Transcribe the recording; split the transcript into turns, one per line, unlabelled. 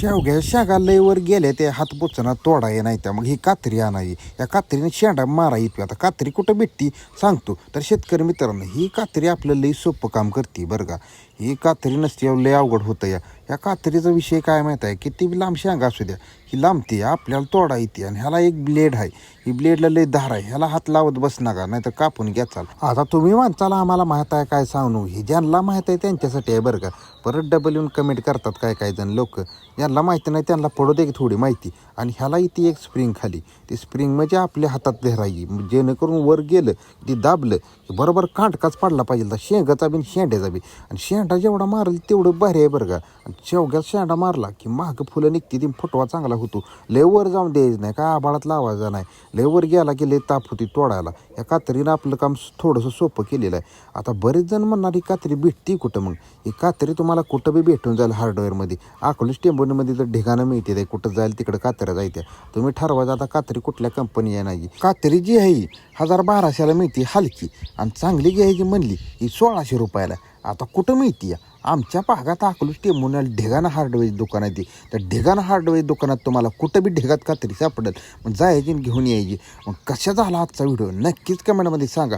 शेवग्या शेंगा लयवर गेल्या ते हात पोचना तोडा ये नाही त्या. मग ही कात्री आणावी. या कात्रीने शेंडा मारा येतो आता कात्री कुठं भेटती? सांगतो. तर शेतकरी मित्रांनो ही कात्री आपलं लई सोपं काम करते बरं का. ही कात्री नसते लय अवघड होतं या. या कात्रीचा विषय काय माहीत आहे? किती बी लांब शेंगा असू द्या. ही लांबते आपल्याला तोडा येते आणि ह्याला एक ब्लेड आहे. ही ब्लेडला लय धार आहे. ह्याला हात लावत बस नका नाही तर कापून घ्या चाल. आता तुम्ही माणसाला आम्हाला माहीत आहे काय सांगू? हे ज्यांना माहीत आहे त्यांच्यासाठी आहे बरं का. परत डबल येऊन कमेंट करतात काय काय जण लोक. ज्यांना माहिती नाही त्यांना पडू दे की थोडी माहिती. आणि ह्याला इथे एक स्प्रिंग खाली. ती स्प्रिंग म्हणजे आपल्या हातात धरायची. जेणेकरून वर गेलं ती दाबलं की बरोबर कांटकाच पडला पाहिजे. तर शेंगाचा बी आणि शेंड्याचा बी. आणि शेंडा जेवढा मारल तेवढं भारी आहे बरं का. शेवग्यात शेंडा मारला की मागं फुलं निघते ती फुटवा चांगला होतो. लय वर जाऊन द्यायचं नाही काय आबाळातला आवाज नाही. लय वर गेला की लय ताप होती तोडायला. या कात्रीनं आपलं काम थोडंसं सोपं केलेलं आहे. आता बरेच जण म्हणणार ही कात्री भेटते कुठं मग? ही कात्री तुम्हाला कुठं बी भेटून जाईल हार्डवेअरमध्ये. अकोलीस टेंबोनीमध्ये तर ढिगाणं मिळते ते. कुठं जाईल तिकडं कात्र्या जायत्या तुम्ही ठरवा आता कात्री कुठल्या कंपनी आहे नाही. कात्री जी आहे हजार बाराशेला मिळते हलकी. आणि चांगली घ्यायची म्हणली ही सोळाशे रुपयाला. आता कुठं मिळते आमच्या भागात अकलूस टेंबोनीला ढेगाणं हार्डवेअर दुकान आहे ती. त्या ढेगाणं हार्डवेअर दुकानात तुम्हाला कुठं बी ढेगात कात्री सापडेल मग जायची घेऊन यायची. मग कशा झाला आजचा व्हिडिओ? नक्कीच कमेंटमध्ये सांगा.